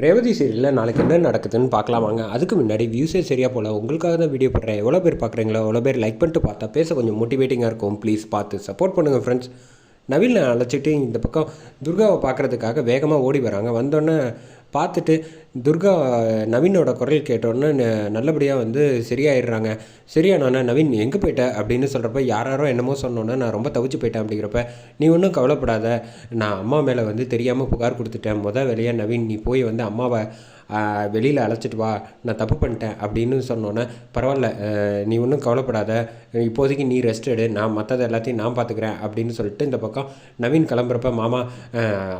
ரேவதி சீரியலில் நாளைக்கு என்ன நடக்குதுன்னு பார்க்கலாம் வாங்க. அதுக்கு முன்னாடி வியூஸே சரியாக போல். உங்களுக்காக தான் வீடியோ போடுறேன். எவ்வளோ பேர் பார்க்குறீங்களோ எவ்வளோ பேர் லைக் பண்ணிட்டு பார்த்தா பேச கொஞ்சம் மோட்டிவேட்டிங்காக இருக்கும். ப்ளீஸ் பார்த்து சப்போர்ட் பண்ணுங்கள் ஃப்ரெண்ட்ஸ் நவீனை அழைச்சிட்டு இந்த பக்கம் துர்காவை பார்க்குறதுக்காக வேகமாக ஓடி வராங்க. வந்தோடனே பார்த்துட்டு துர்கா நவீனோட குரல் கேட்டோன்னே நல்லபடியாக வந்து சரியாயிடுறாங்க. சரியானோன்னே நவீன் எங்கே போயிட்ட? அப்படின்னு சொல்கிறப்ப யாராரோ என்னமோ சொன்னோன்னே நான் ரொம்ப தவிச்சு போயிட்டேன் அப்படிங்கிறப்ப நீ ஒன்றும் கவலைப்படாத. நான் அம்மா மேலே வந்து தெரியாமல் புகார் கொடுத்துட்டேன். மொதல் வேலையாக நவீன் நீ போய் வந்து அம்மாவை வெளியில் அழைச்சிட்டு வா. நான் தப்பு பண்ணிட்டேன் அப்படின்னு சொன்னோன்னே பரவாயில்ல நீ ஒன்றும் கவலைப்படாத. இப்போதைக்கு நீ ரெஸ்ட் எடு. நான் மற்றது எல்லாத்தையும் நான் பார்த்துக்கிறேன் அப்படின்னு சொல்லிட்டு இந்த பக்கம் நவீன் கிளம்புறப்ப மாமா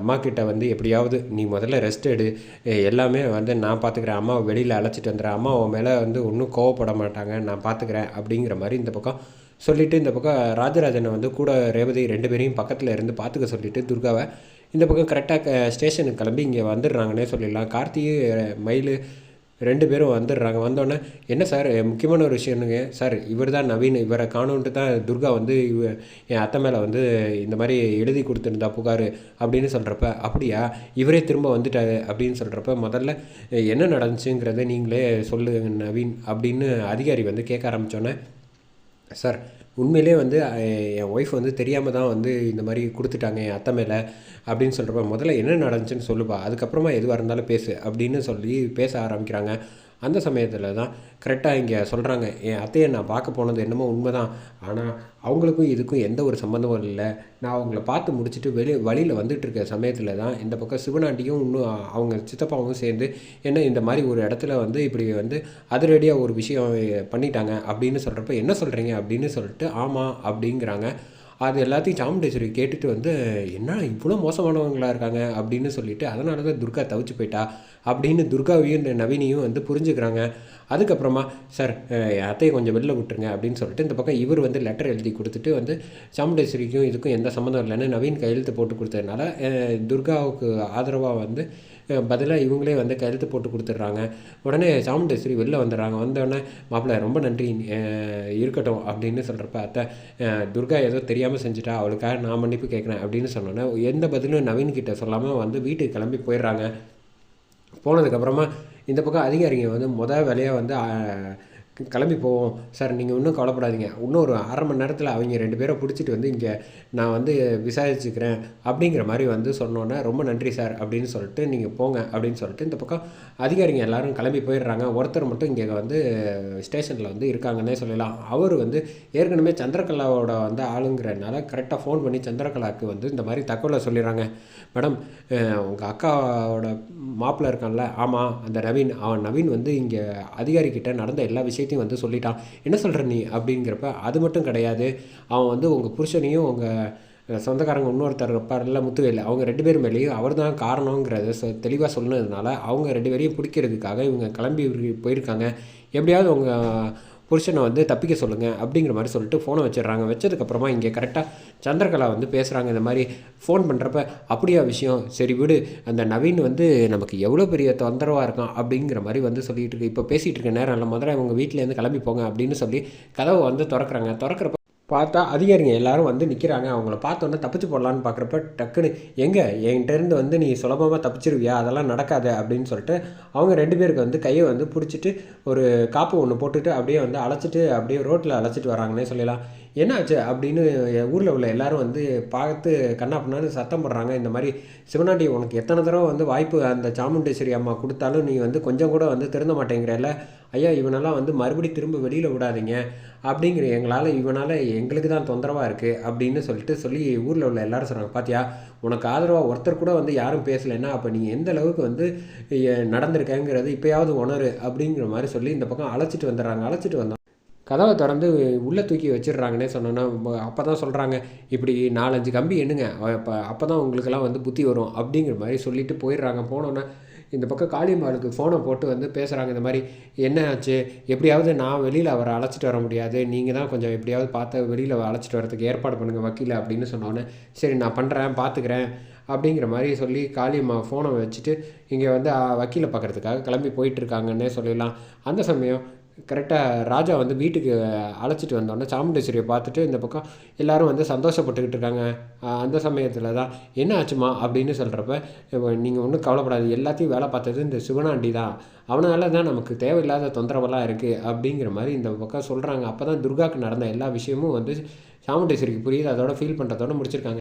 அம்மா கிட்ட வந்து எப்படியாவது நீ முதல்ல ரெஸ்ட் எடு. எல்லாமே வந்து நான் பார்த்துக்கிறேன் அம்மாவை வெளியில் அழைச்சிட்டு வந்துடுறேன் அம்மா உன் மேலே வந்து ஒன்றும் கோவப்பட மாட்டாங்க. நான் பார்த்துக்கிறேன் அப்படிங்கிற மாதிரி இந்த பக்கம் சொல்லிவிட்டு இந்த பக்கம் ராஜராஜனை வந்து கூட ரேவதி ரெண்டு பேரையும் பக்கத்தில் இருந்து பார்த்துக்க சொல்லிவிட்டு துர்காவை இந்த பக்கம் கரெக்டாக ஸ்டேஷனுக்கு கிளம்பி இங்கே வந்துடுறாங்கன்னே சொல்லிடலாம். கார்த்தியும் மயில் ரெண்டு பேரும் வந்துடுறாங்க. வந்தோடனே என்ன சார் முக்கியமான ஒரு விஷயம்னுங்க சார் இவர் தான் நவீன் இவரை காணுன்ட்டு தான் துர்கா வந்து இவ என் அத்தை மேலே வந்து இந்த மாதிரி எழுதி கொடுத்துருந்தா புகார் அப்படின்னு சொல்கிறப்ப அப்படியா? இவரே திரும்ப வந்துட்டாரு அப்படின்னு சொல்கிறப்ப முதல்ல என்ன நடந்துச்சுங்கிறத நீங்களே சொல்லு நவீன் அப்படின்னு அதிகாரி வந்து கேட்க ஆரம்பித்தோன்னே சார் உண்மையிலே வந்து என் ஒய்ஃப் வந்து தெரியாமல் தான் வந்து இந்த மாதிரி கொடுத்துட்டாங்க என் அத்தை மேலே அப்படின்னு சொல்கிறப்ப முதல்ல என்ன நடந்துச்சுன்னு சொல்லுப்பா. அதுக்கப்புறமா எதுவாக இருந்தாலும் பேசு அப்படின்னு சொல்லி பேச ஆரம்பிக்கிறாங்க. அந்த சமயத்தில் தான் கரெக்டாக இங்கே சொல்கிறாங்க என் அத்தையை நான் பார்க்க போனது என்னமோ உண்மை தான் ஆனால் அவங்களுக்கும் இதுக்கும் எந்த ஒரு சம்மந்தமும் இல்லை. நான் அவங்கள பார்த்து முடிச்சுட்டு வெளி வழியில் வந்துட்டு இருக்க சமயத்தில் தான் இந்த பக்கம் சிவனாண்டியும் இன்னும் அவங்க சித்தப்பாவும் சேர்ந்து என்ன இந்த மாதிரி ஒரு இடத்துல வந்து இப்படி வந்து அதிரடியாக ஒரு விஷயம் பண்ணிட்டாங்க அப்படின்னு சொல்கிறப்ப என்ன சொல்கிறீங்க அப்படின்னு சொல்லிட்டு ஆமாம் அப்படிங்கிறாங்க. அது எல்லாத்தையும் சாமுண்டேஸ்வரி கேட்டுட்டு வந்து என்ன இவ்வளோ மோசமானவங்களா இருக்காங்க? அப்படின்னு சொல்லிட்டு அதனால தான் துர்கா தவிச்சு போயிட்டா? அப்படின்னு துர்காவையும் நவீனியும் நவீனையும் வந்து புரிஞ்சுக்கிறாங்க. அதுக்கப்புறமா சார் அத்தையை கொஞ்சம் வெளில விட்டுருங்க அப்படின்னு சொல்லிட்டு இந்த பக்கம் இவர் வந்து லெட்டர் எழுதி கொடுத்துட்டு வந்து சாமுண்டேஸ்வரிக்கும் இதுக்கும் எந்த சம்மந்தம் இல்லைன்னு நவீன் கையெழுத்து போட்டு கொடுத்ததுனால துர்காவுக்கு ஆதரவாக வந்து பதிலாக இவங்களே வந்து கையெழுத்து போட்டு கொடுத்துட்றாங்க. உடனே சாமுண்டேஸ்வரி வெளில வந்துடுறாங்க. வந்தோடனே மாப்பிள்ளை ரொம்ப நன்றி. இருக்கட்டும் அப்படின்னு சொல்கிறப்ப அத்தை துர்கா ஏதோ தெரியாமல் செஞ்சுட்டா. அவளுக்காக நான் மன்னிப்பு கேட்குறேன் அப்படின்னு சொன்னோன்னே எந்த பதிலும் நவீன் கிட்ட சொல்லாமல் வந்து வீட்டுக்கு கிளம்பி போயிடுறாங்க. போனதுக்கப்புறமா இந்த பக்கம் அதிகாரிங்க வந்து மொதல் வேலையாக வந்து கிளம்பி போவோம். சார் நீங்கள் இன்னும் கவலைப்படாதீங்க. இன்னும் ஒரு அரை மணி நேரத்தில் அவங்க ரெண்டு பேரை பிடிச்சிட்டு வந்து இங்கே நான் வந்து விசாரிச்சுக்கிறேன் அப்படிங்கிற மாதிரி வந்து சொன்னோன்னே ரொம்ப நன்றி சார் அப்படின்னு சொல்லிட்டு நீங்கள் போங்க அப்படின்னு சொல்லிட்டு இந்த பக்கம் அதிகாரிங்க எல்லாரும் கிளம்பி போயிடுறாங்க. ஒருத்தர் மட்டும் இங்கே வந்து ஸ்டேஷனில் வந்து இருக்காங்கன்னே சொல்லலாம். அவர் வந்து ஏற்கனவே சந்திரகலாவோட வந்து ஆளுங்கிறனால கரெக்டாக ஃபோன் பண்ணி சந்திரகலாவுக்கு வந்து இந்த மாதிரி தகவலை சொல்லிடுறாங்க. மேடம் உங்கள் அக்காவோட மாப்பிள்ளை இருக்கான்ல. ஆமாம் அந்த நவீன் அவன் நவீன் வந்து இங்கே அதிகாரிக்கிட்ட நடந்த எல்லா விஷயம் விஷயத்தையும் வந்து சொல்லிட்டான். என்ன சொல்கிற நீ? அப்படிங்கிறப்ப அது மட்டும் கிடையாது. அவன் வந்து உங்கள் புருஷனையும் உங்கள் சொந்தக்காரங்க இன்னொருத்தர் இருப்பார்ல முத்துவேல். அவங்க ரெண்டு பேர் மேலேயும் அவர் தான் காரணங்கிறத தெளிவாக சொன்னதுனால அவங்க ரெண்டு பேரையும் பிடிக்கிறதுக்காக இவங்க கிளம்பி போயிருக்காங்க. எப்படியாவது உங்கள் புருஷனை வந்து தப்பிக்க சொல்லுங்கள் அப்படிங்கிற மாதிரி சொல்லிட்டு ஃபோனை வச்சிடுறாங்க. வச்சதுக்கப்புறமா இங்கே கரெக்டாக சந்திரகலா வந்து பேசுகிறாங்க இந்த மாதிரி ஃபோன் பண்ணுறப்ப அப்படியா விஷயம்? சரி விடு அந்த நவீன் வந்து நமக்கு எவ்வளோ பெரிய தொந்தரவாக இருக்கான் அப்படிங்கிற மாதிரி வந்து சொல்லிகிட்டு இருக்கு. இப்போ பேசிகிட்டு இருக்க நேரம் இல்லை முதல்ல அவங்க வீட்டிலேருந்து கிளம்பி போங்க அப்படின்னு சொல்லி கதவை வந்து திறக்கிறாங்க. திறக்கிறப்ப பார்த்தா அதிகாரிங்க எல்லாரும் வந்து நிற்கிறாங்க அவங்கள பார்த்தோன்னே தப்பிச்சு போடலான்னு பார்க்குறப்ப டக்குன்னு எங்கே? என்கிட்டேருந்து வந்து நீ சுலபமாக தப்பிச்சிருவியா? அதெல்லாம் நடக்காது அப்படின்னு சொல்லிட்டு அவங்க ரெண்டு பேருக்கு வந்து கையை வந்து பிடிச்சிட்டு ஒரு காப்பு ஒன்று போட்டுட்டு அப்படியே வந்து அழைச்சிட்டு அப்படியே ரோட்டில் அழைச்சிட்டு வராங்கன்னே சொல்லலாம். என்னாச்சு அப்படின்னு ஊரில் உள்ள எல்லாரும் வந்து பார்த்து கண்ணா பண்ணான்னு சத்தம் போடுறாங்க. இந்த மாதிரி சிவனாண்டி உனக்கு எத்தனை தடவை வந்து வாய்ப்பு அந்த சாமுண்டேஸ்வரி அம்மா கொடுத்தாலும் நீ வந்து கொஞ்சம் கூட வந்து திருந்த மாட்டேங்கிறல்ல. ஐயா இவனெல்லாம் வந்து மறுபடி திரும்ப வெளியில் விடாதீங்க. அப்படிங்கிற எங்களால் இவனால் எங்களுக்கு தான் தொந்தரவாக இருக்குது அப்படின்னு சொல்லிட்டு சொல்லி ஊரில் உள்ள எல்லாரும் சொல்கிறாங்க பார்த்தியா உனக்கு ஆதரவாக ஒருத்தர் கூட வந்து யாரும் பேசலைன்னா அப்போ நீ எந்த அளவுக்கு வந்து எ- நடந்திருக்கேங்கிறது இப்போயாவது உணரு. அப்படிங்கிற மாதிரி சொல்லி இந்த பக்கம் அழைச்சிட்டு வந்துடுறாங்க. அழைச்சிட்டு வந்தோம் கதவை திறந்து உள்ளே தூக்கி வச்சிடுறாங்கன்னே சொன்னோன்னா அப்போ தான் சொல்கிறாங்க இப்படி நாலஞ்சு கம்பி எண்ணுங்க அப்போ அப்போ தான் உங்களுக்கெல்லாம் வந்து புத்தி வரும் அப்படிங்கிற மாதிரி சொல்லிட்டு போயிடுறாங்க. போனோன்னே இந்த பக்கம் காளியம்மாளுக்கு ஃபோனை போட்டு வந்து பேசுகிறாங்க இந்த மாதிரி என்ன ஆச்சு? எப்படியாவது நான் வெளியில் அவரை அழைச்சிட்டு வர முடியாது நீங்கள் தான் கொஞ்சம் எப்படியாவது பார்த்து வெளியில் அழைச்சிட்டு வரதுக்கு ஏற்பாடு பண்ணுங்கள் வக்கீல அப்படின்னு சொன்னோன்னே சரி நான் பண்ணுறேன் பார்த்துக்கிறேன் அப்படிங்கிற மாதிரி சொல்லி காளியம்மா ஃபோனை வச்சுட்டு இங்கே வந்து வக்கீலை பார்க்குறதுக்காக கிளம்பி போயிட்டுருக்காங்கன்னே சொல்லிடலாம். அந்த சமயம் கரெக்டாக ராஜா வந்து வீட்டுக்கு அழைச்சிட்டு வந்தோடனே சாமுண்டேஸ்வரியை பார்த்துட்டு இந்த பக்கம் எல்லோரும் வந்து சந்தோஷப்பட்டுக்கிட்டு இருக்காங்க. அந்த சமயத்தில் தான் என்ன ஆச்சுமா அப்படின்னு சொல்கிறப்ப நீங்கள் ஒன்றும் கவலைப்படாது எல்லாத்தையும் வேலை பார்த்தது இந்த சிவனாண்டி தான். அவனால தான் நமக்கு தேவையில்லாத தொந்தரவெல்லாம் இருக்குது அப்படிங்கிற மாதிரி இந்த பக்கம் சொல்கிறாங்க அப்போ தான் துர்காவுக்கு நடந்த எல்லா விஷயமும் வந்து சாமுண்டேஸ்வரிக்கு புரியுது. அதோட ஃபீல் பண்ணுறதோட முடிச்சிருக்காங்க.